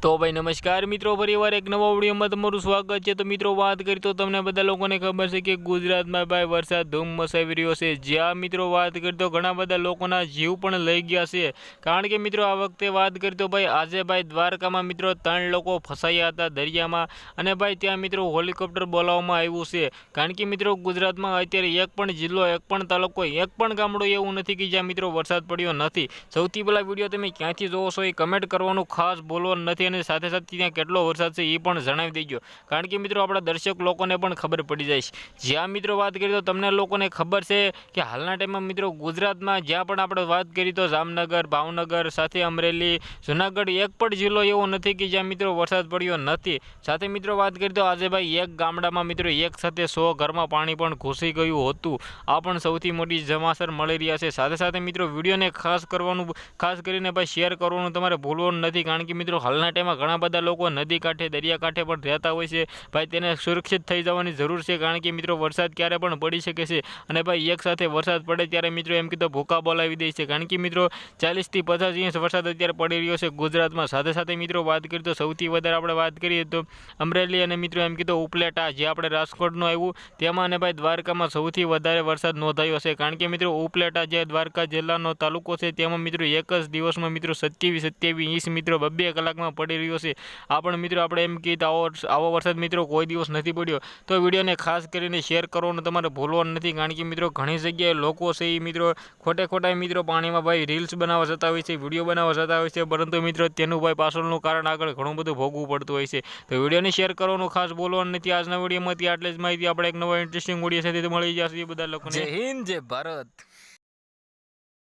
તો ભાઈ નમસ્કાર મિત્રો ફરીવાર એક નવા વિડીયોમાં તમારું સ્વાગત છે. તો મિત્રો, વાત કરી તો તમને બધા લોકોને ખબર છે કે ગુજરાતમાં ભાઈ વરસાદ ધૂમ મસાવી રહ્યો છે. જ્યાં મિત્રો વાત કરી તો ઘણા બધા લોકોના જીવ પણ લઈ ગયા છે. કારણ કે મિત્રો, આ વખતે વાત કરી તો ભાઈ આજે ભાઈ દ્વારકામાં મિત્રો ત્રણ લોકો ફસાયા હતા દરિયામાં અને ભાઈ ત્યાં મિત્રો હોલિકોપ્ટર બોલાવવામાં આવ્યું છે. કારણ કે મિત્રો, ગુજરાતમાં અત્યારે એક પણ જિલ્લો, એક પણ તાલુકો, એક પણ ગામડું એવું નથી કે જ્યાં મિત્રો વરસાદ પડ્યો નથી. સૌથી પહેલાં વીડિયો તમે ક્યાંથી જોવો છો એ કમેન્ટ કરવાનું ખાસ બોલવાનું નથી. અને સાથે સાથે ત્યાં કેટલો વરસાદ છે એ પણ જણાવી દેજો. કારણ કે મિત્રો આપણા દર્શક લોકોને પણ ખબર પડી જાય છે. જ્યાં મિત્રો વાત કરીએ તો તમને લોકોને ખબર છે કે હાલના ટાઈમમાં મિત્રો ગુજરાતમાં જ્યાં પણ આપણે વાત કરીએ તો જામનગર, ભાવનગર, સાથે અમરેલી, જુનાગઢ એક પણ જિલ્લો એવો નથી કે જ્યાં મિત્રો વરસાદ પડ્યો નથી. સાથે મિત્રો વાત કરીએ તો આજે ભાઈ એક ગામડામાં મિત્રો એક સાથે સો ઘરમાં પાણી પણ ઘૂસી ગયું હતું. આ પણ સૌથી મોટી જમાસર મળી રહ્યા છે. સાથે સાથે મિત્રો વિડીયોને ખાસ કરવાનું, ખાસ કરીને ભાઈ શેર કરવાનું તમારે ભૂલવાનું નથી. કારણ કે મિત્રો હાલના ટાઈમમાં ઘણા બધા લોકો નદી કાંઠે, દરિયા કાંઠે પણ રહેતા હોય છે. ભાઈ, તેને સુરક્ષિત થઈ જવાની જરૂર છે, કારણ કે મિત્રો વરસાદ ક્યારે પણ પડી શકે છે. અને ભાઈ, એક સાથે વરસાદ પડે ત્યારે મિત્રો એમ કીધું, ભૂકા બોલાવી દે છે. કારણ કે મિત્રો ચાલીસથી પચાસ ઇંચ વરસાદ અત્યારે પડી રહ્યો છે ગુજરાતમાં. સાથે સાથે મિત્રો વાત કરીએ તો સૌથી વધારે આપણે વાત કરીએ તો અમરેલી અને મિત્રો એમ કીધું, ઉપલેટા, જે આપણે રાજકોટનું આવ્યું, તેમાં અને ભાઈ દ્વારકામાં સૌથી વધારે વરસાદ નોંધાયો છે. કારણ કે મિત્રો ઉપલેટા જે દ્વારકા જિલ્લાનો તાલુકો છે, તેમાં મિત્રો એક જ દિવસમાં મિત્રો સત્યાવીસ સત્યાવીસ ઇંચ મિત્રો બબ્બે કલાકમાં પડી રહ્યો છે. આ પણ મિત્રો આપણે એમ કહીએ આવો આવો વરસાદ મિત્રો કોઈ દિવસ નથી પડ્યો. તો વિડીયોને ખાસ કરીને શેર કરવાનું તમારે ભૂલવાનું નથી. કારણ કે મિત્રો ઘણી જગ્યાએ લોકો છે એ મિત્રો ખોટે ખોટા મિત્રો પાણીમાં ભાઈ રીલ્સ બનાવવા જતા હોય છે વીડિયો બનાવવા જતા હોય છે. પરંતુ મિત્રો તેનું ભાઈ પાછળનું કારણ આગળ ઘણું બધું ભોગવું પડતું હોય છે. તો વિડીયોને શેર કરવાનું ખાસ બોલવાનું નથી. આજના વિડીયોમાંથી આટલી જ માહિતી આપણે એક નવો ઇન્ટરેસ્ટિંગ વીડિયો સાથે મળી જશે બધા લોકોને હિન્દ, જય ભારત.